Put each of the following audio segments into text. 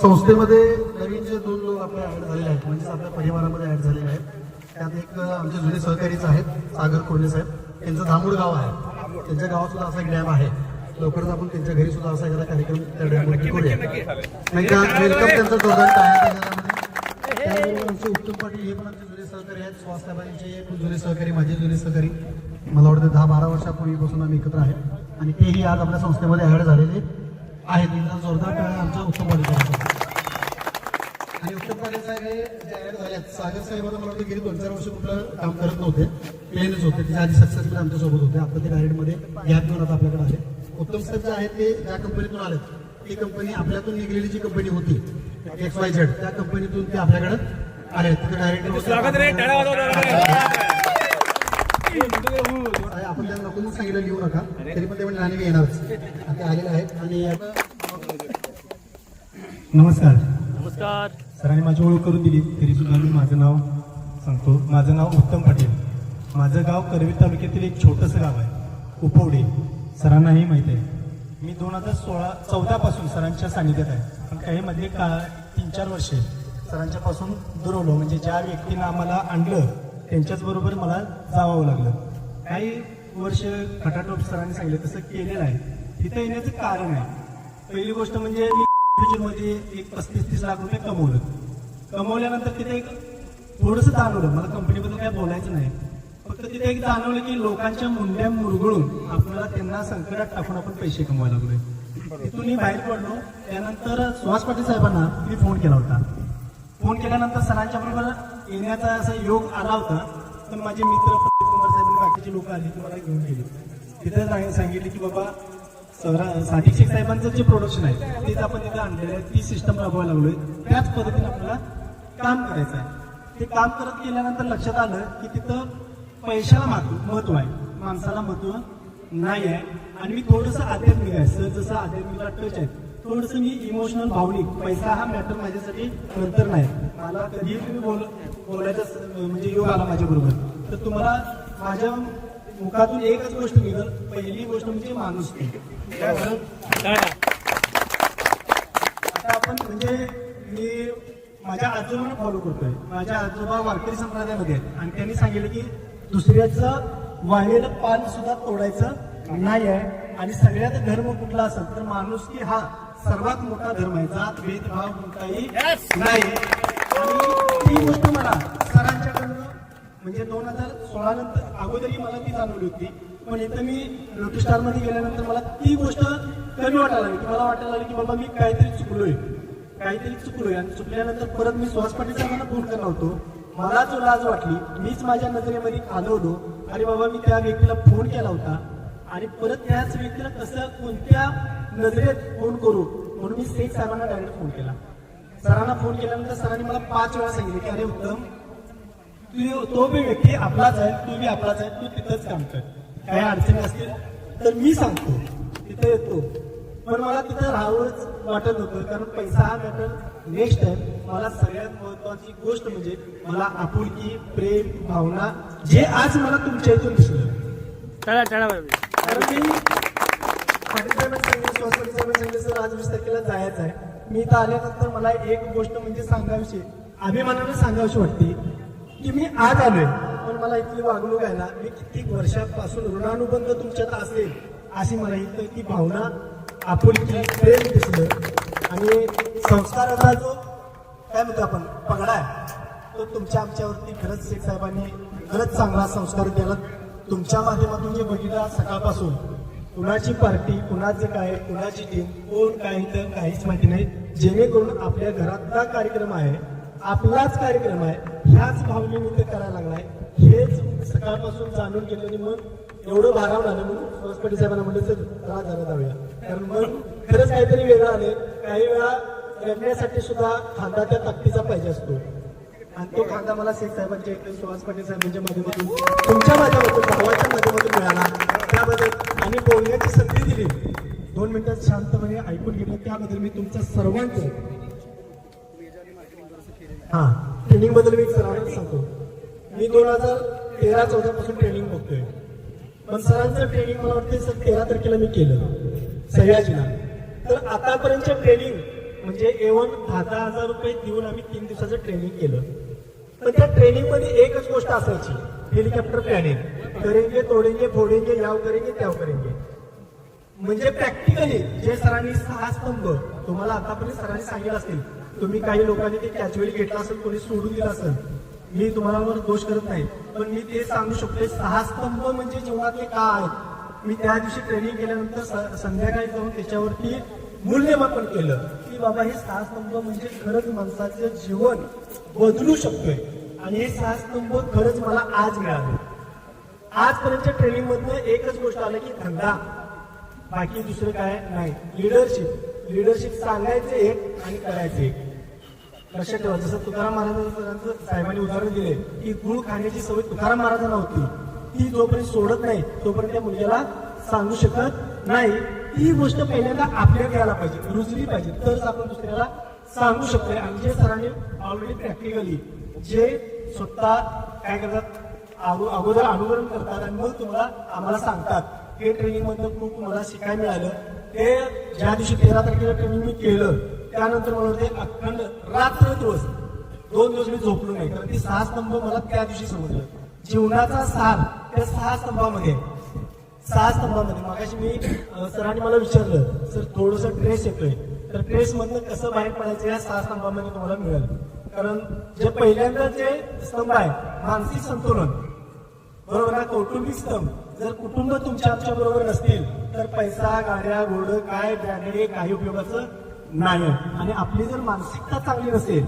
संस्थेमध्ये नवीन जे दोन लोक आपल्या ऍड झालेले आहेत म्हणजेच आपल्या परिवारामध्ये ऍड झालेले आहेत त्यात एक आमचे जुने सहकारीच आहेत सागर कोल्हे साहेब. त्यांचं धामूड गाव आहे. त्यांच्या गावात सुद्धा असा एक डॅम आहे. लवकरच आपण त्यांच्या घरी सुद्धा असा एखादा कार्यक्रम त्या डॅमवरती करूया. नाही का? वेलकम त्यांचं जोरदार त्याच्यामध्ये. आमचे उत्तम पाटील हे पण आमचे जुने सहकारी आहेत. सुहास साहेबांचे पण जुने सहकारी माझे जुने सहकारी. मला वाटतं दहा बारा वर्षापूर्वीपासून आम्ही एकत्र आहे. आणि तेही आज आपल्या संस्थेमध्ये ऍड झालेले आहेत. जोरदार. आमच्या उत्तम पाटील. आणि उत्तम पाटील साहेब हे जे ऍड झाल्यात सागर साहेब आता मला वाटतं गेली दोन चार वर्ष कुठलं काम करत नव्हते. प्लेनच होते. त्याच्या आधी सक्सेसफुल आमच्यासोबत होते. आता ते डायरेक्टमध्ये गॅप घेऊन आता आपल्याकडे आले उत्तम साहेब जे आहेत ते ज्या कंपनीतून आलेत ती कंपनी आपल्यातून निघलेली जी कंपनी होती एक्स वाय झेड त्या कंपनीतून ते आपल्याकडे आले तिथे डायरेक्ट आपण त्यांना नको सांगितलं लिहू नका. तरी पण ते म्हणजे आणि येणारच. आणि ते आलेले आहेत. आणि आता नमस्कार. नमस्कार. सरांनी माझी ओळख करून दिली. तरी सुद्धा मी माझं नाव सांगतो. माझं नाव उत्तम पाटील. माझं गाव करवीर तालुक्यातील एक छोटंसं गाव आहे. उपवडे सरांनाही माहीत आहे. मी दोन हजार सोळा चौदापासून सरांच्या सानिध्यात आहे. पण काही मध्ये का तीन चार वर्षे सरांच्यापासून दुरवलो म्हणजे ज्या व्यक्तीनं आम्हाला आणलं त्यांच्याचबरोबर मला जावावं लागलं. काही वर्ष खटाटोप सरांनी सांगितलं. तसं केलेलं आहे. तिथं येण्याचं कारण आहे. पहिली गोष्ट म्हणजे मी मध्ये एक पस्तीस तीस लाख रुपये कमवलं. कमवल्यानंतर तिथे एक थोडंसं जाणवलं मला कंपनीबद्दल काय बोलायचं नाही. फक्त तिथे एक जाणवलं की लोकांच्या मुंड्या मुरगळून आपल्याला त्यांना संकटात टाकून आपण पैसे कमवायला लागलोय. तिथून मी बाहेर पडलो. त्यानंतर सुहास पाटील साहेबांना मी फोन केला होता. फोन केल्यानंतर सरांच्या बरोबर येण्याचा असा योग आला होता. पण माझे मित्र प्रदीप कुमार साहेब बाकीचे लोक आले ते मला घेऊन गेले. तिथे सांग- सांगितले की बाबा सादिक शेख साहेबांचं जे प्रोडक्शन आहे तेच आपण तिथे आणलेलं आहे. ती सिस्टम राबवायला लागलोय. त्याच पद्धतीने आपल्याला काम करायचं आहे. ते काम करत गेल्यानंतर लक्षात आलं की तिथं पैशाला महत्त्व महत्त्व आहे. माणसाला महत्त्व नाही आहे. आणि मी थोडंसं आध्यात्मिक आहे. सर जसं आध्यात्मिकला टच आहे थोडंसं मी इमोशनल भावनिक. पैसा हा मॅटर माझ्यासाठी नंतर नाही. मला कधीही तुम्ही बोल बोलायचं म्हणजे योग आला माझ्या बरोबर तर तुम्हाला माझ्या मुखातून एकच गोष्ट निघल पहिली गोष्ट म्हणजे माणूस. आता आपण म्हणजे मी माझ्या आजोबांना फॉलो करतोय. माझ्या आजोबा वारकरी संप्रदायामध्ये आहेत. आणि त्यांनी सांगितलं की दुसऱ्याचं वाळलेलं पान सुद्धा तोडायचं नाही आहे. आणि सगळ्यात धर्म कुठला असेल तर माणूस की हा सर्वात मोठा धर्म आहे. जात भेदभाव कोणताही नाही. ती गोष्ट मला म्हणजे दोन हजार सोळा नंतर अगोदरही मला ती जाणवली होती. पण इथं मी लोटी स्टारमध्ये गेल्यानंतर मला ती गोष्ट कमी वाटायला लागली. की मला वाटायला लागली की बाबा मी काहीतरी चुकलोय. काहीतरी चुकलोय. आणि चुकल्यानंतर परत मी सुहास पाटील साहेबांना फोन करणार होतो. मला जो लाज वाटली मीच माझ्या नजरेमध्ये खालवलो अरे बाबा मी त्या व्यक्तीला फोन केला होता. आणि परत त्याच व्यक्तीला कसं कोणत्या नजरेत फोन करू म्हणून मी शेख साहेबांना डायरेक्ट फोन केला. सरांना फोन केल्यानंतर सरांनी मला पाच वेळा सांगितले की अरे उत्तम तू बी व्यक्ती आपलाच आहे तू बी आपलाच आहे तू तिथंच काम कर. काही अडचणी असतील तर मी सांगतो तिथं येतो. पण मला तिथं राहावंच वाटत होतं कारण पैसा हा मॅटर नेक्स्ट आहे मला सगळ्यात महत्वाची गोष्ट म्हणजे मला आपुलकी प्रेम भावना जे आज मला तुमच्या इथून दिसलं. कारण मी आज वीस तारखेला जायचं आहे. मी इथं आल्यानंतर मला एक गोष्ट म्हणजे सांगावीशी अभिमानाने सांगावीशी वाटते. की मी आज आलोय. पण मला इथली वागणूक आहे ना मी कित्येक वर्षापासून ऋणानुबंध तुमच्यात असेल अशी मला इथं ती भावना आपुलकी प्रेम दिसलं. आणि संस्काराचा जो काय म्हणतो आपण पगडा आहे तो तुमच्या आमच्यावरती खरंच शेख साहेबांनी खरंच चांगला संस्कार केला. तुमच्या माध्यमातून जे बघितला सकाळपासून कुणाची पार्टी कुणाचं काय कुणाची टीम कोण काय तर काहीच माहिती नाही. जेणेकरून आपल्या घरातला कार्यक्रम आहे आपलाच कार्यक्रम आहे ह्याच भावनेने ते करायला लागलाय. हेच सकाळपासून जाणून घेतलं आणि मग एवढं भारावून आलं म्हणून सरस्वती साहेबांना म्हणलं तर जरा जरा जाऊया. कारण मग खरंच काहीतरी वेगळं आले काही वेळा रडण्यासाठी सुद्धा खांदा त्या ताकदीचा पाहिजे असतो. आणि तो खांदा मला शेख साहेबांच्या इकडे सुहास पाटील साहेबांच्या माध्यमातून तुमच्या माध्यमातून भावाच्या माध्यमातून मिळाला. त्याबद्दल आणि बोलण्याची संधी दिली. दोन मिनिटात शांतपणे ऐकून घेतलं. त्याबद्दल मी तुमच्या सर्वांचं हा. ट्रेनिंगबद्दल मी सरांना सांगतो. मी दोन हजार तेरा चौदा पासून ट्रेनिंग बघतोय. पण सरांचं ट्रेनिंग मला वाटते सर तेरा तारखेला मी केलं. सह्याजीला तर आतापर्यंत ट्रेनिंग म्हणजे एवन दहा दहा हजार रुपये देऊन आम्ही तीन दिवसाचं ट्रेनिंग केलं. पण त्या ट्रेनिंगमध्ये एकच गोष्ट असायची हेलिकॉप्टर प्लॅनिंग करेंगे तोडेंगे फोडेंगे याव करेंगे त्याव करेंगे. म्हणजे प्रॅक्टिकली जे सरांनी सहा स्तंभ तुम्हाला आतापर्यंत सरांनी सांगितलं असतील तुम्ही काही लोकांनी ते कॅज्युअली घेतलं असेल कोणी सोडून दिलं असेल मी तुम्हाला वर दोष करत नाही. पण मी ते सांगू शकतो सहा स्तंभ म्हणजे जीवनातले का आहेत मी त्या दिवशी ट्रेनिंग केल्यानंतर स- संध्याकाळी जाऊन त्याच्यावरती मूल्यमापन केलं. की बाबा हे सहा स्तंभ म्हणजे खरंच माणसाचं जीवन बदलू शकतोय. आणि हे सहा स्तंभ खरंच मला आज मिळाले. आजपर्यंतच्या ट्रेनिंग मधनं एकच गोष्ट आलं की धंदा. बाकी दुसरं काय नाही. लिडरशिप लिडरशिप सांगायचं एक आणि करायचं एक. लक्षात ठेवा जसं तुकाराम महाराजांचं साहेबांनी उदाहरण दिले की गुळ खाण्याची सवय तुकाराम महाराजांना होती. ती जोपर्यंत सोडत नाही तोपर्यंत त्या मुलग्याला सांगू शकत नाही. ती गोष्ट पहिल्यांदा आपल्याला यायला पाहिजे रुजली पाहिजे. तरच आपण दुसऱ्याला सांगू शकतोय. आणि जे सरांनी ऑलरेडी प्रॅक्टिकली जे स्वतः काय करतात अगो- अगोदर अनुकरण करतात आणि मग तुम्हाला आम्हाला सांगतात. हे ट्रेनिंगमधनं खूप मला शिकायला मिळालं. ते ज्या दिवशी तेरा तारखेला ट्रेनिंग मी केलं त्यानंतर मला ते अखंड रात्र दिवस दोन दिवस मी झोपलो नाही. कारण ते सहा स्तंभ मला त्या दिवशी समजलं. जीवनाचा सार त्या सहा स्तंभामध्ये. सहा स्तंभामध्ये. मागाशी मी सरांनी मला विचारलं सर थोडस ड्रेस येतोय तर ट्रेस मधनं कसं बाहेर पडायचं या सहा स्तंभामध्ये तुम्हाला मिळेल. कारण जे पहिल्यांदा जे स्तंभ आहे मानसिक संतुलन बरोबर ना कौटुंबिक स्तंभ. जर कुटुंब तुमच्या आमच्या बरोबर नसतील तर पैसा गाड्या घोडं काय ब्रँडेड काही उपयोगाचं नाही. आहे. आणि आपली जर मानसिकता चांगली नसेल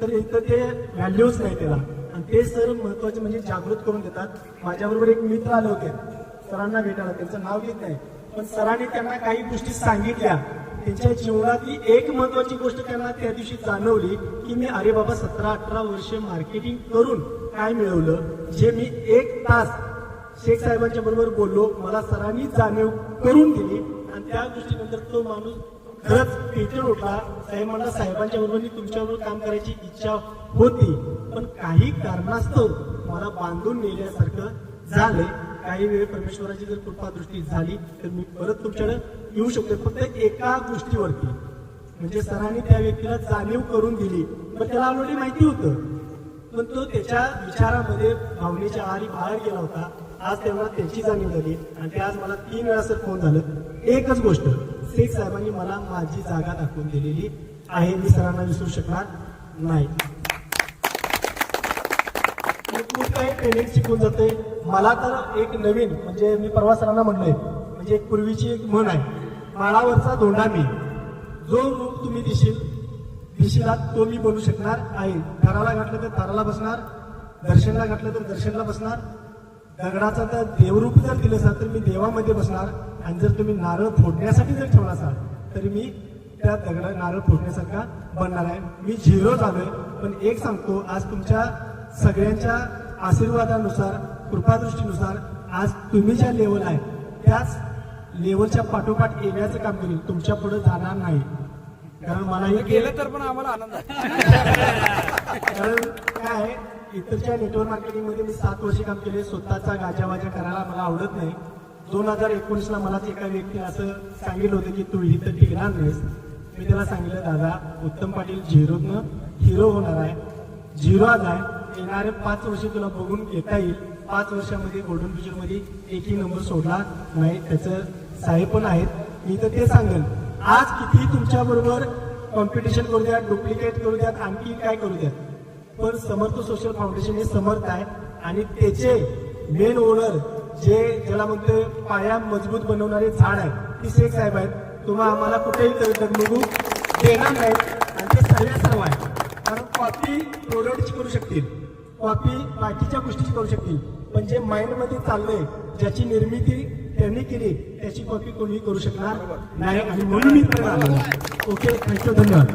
तर इथं ते व्हॅल्यूच नाही त्याला. आणि ते सर महत्त्वाचे म्हणजे जागृत करून देतात. माझ्याबरोबर एक मित्र आले होते. सरांना भेटायला. त्यांचं नाव घेत नाही. पण सरांनी त्यांना काही गोष्टी सांगितल्या. त्यांच्या जीवनातली एक महत्वाची गोष्ट त्यांना त्या दिवशी जाणवली की मी अरे बाबा सतरा अठरा वर्ष मार्केटिंग करून काय मिळवलं? जे मी एक तास शेख साहेबांच्या बरोबर बोललो मला सरांनी जाणीव करून दिली आणि त्या गोष्टीनंतर तो माणूस खरंच पेटून उठला. साहेब म्हणला साहेबांच्या बरोबर मी तुमच्याबरोबर काम करायची इच्छा होती पण काही कारणास्तव मला बांधून नेल्यासारखं झाले काही वेळ परमेश्वराची जर कृपा दृष्टी झाली तर मी परत तुमच्याकडे येऊ शकतो फक्त एका गोष्टीवरती. म्हणजे सरांनी त्या व्यक्तीला जाणीव करून दिली पण त्याला ऑलरेडी माहिती होतं. पण तो त्याच्या विचारामध्ये भावनेच्या आहारी बाहेर गेला होता. आज तेव्हा त्याची जाणीव झाली आणि ते आज मला तीन वेळा सर फोन झालं. एकच गोष्ट शेख साहेबांनी मला माझी जागा दाखवून दिलेली आहे. मी सरांना विसरू शकणार नाही. खूप काही ट्रेनिंग शिकून जाते. मला तर एक नवीन म्हणजे मी परवा सरांना म्हणलंय म्हणजे एक पूर्वीची एक म्हण आहे माळावरचा धोंडा मी. जो रूप तुम्ही दिशील दिशिलात तो मी बनू शकणार आहे. थराला घातलं तर दाराला बसणार दर्शनला घातलं तर दर्शनला बसणार. दगडाचा तर देवरूप जर दिलं असाल तर मी देवामध्ये बसणार. आणि जर तुम्ही नारळ फोडण्यासाठी जर ठेवला असाल तरी मी त्या दगडा नारळ फोडण्यासारखा बनणार आहे. मी झिरो झालोय पण एक सांगतो आज तुमच्या सगळ्यांच्या आशीर्वादानुसार कृपादृष्टीनुसार आज तुम्ही ज्या लेवल आहे त्याच लेवलच्या पाठोपाठ येण्याचं काम करेल तुमच्यापुढे जाणार नाही. कारण मला हे गेलं तर पण आम्हाला आनंद कारण काय आहे, इतरच्या नेटवर्क मार्केटिंगमध्ये मी सात वर्ष काम केले स्वतःचा गाजावाजा करायला मला आवडत नाही. दोन हजार एकोणीस ला मलाच एका व्यक्तीने असं सांगितलं होतं की तू इथं टिकणार नाहीस. मी त्याला सांगितलं दादा उत्तम पाटील झिरोतनं हिरो होणार आहे. झिरो आज आहे. येणारे पाच वर्ष तुला बघून घेता येईल. पाच वर्षामध्ये गोल्डन फ्युचरमध्ये एकही नंबर सोडला नाही. त्याचं साहेब पण आहेत. मी तर ते सांगेन. आज किती तुमच्या बरोबर कॉम्पिटिशन करू द्या डुप्लिकेट करू द्यात आणखी काय करू द्यात? पण समर्थ सोशल फाउंडेशन हे समर्थ आहे आणि त्याचे मेन ओनर जे ज्याला म्हणतो पाया मजबूत बनवणारे झाड आहे ती शेख साहेब आहेत. तुम्हा आम्हाला कुठेही बघू देणार नाहीत आणि ते सर्व सर्व आहे कारण कॉपी प्रोडक्टची करू शकतील कॉपी बाकीच्या गोष्टीची करू शकतील. पण जे माइंडमध्ये चाललंय ज्याची निर्मिती त्यांनी केली त्याची कॉपी कोणी करू शकणार नाही आणि म्हणून मी ओके थँक्यू धन्यवाद.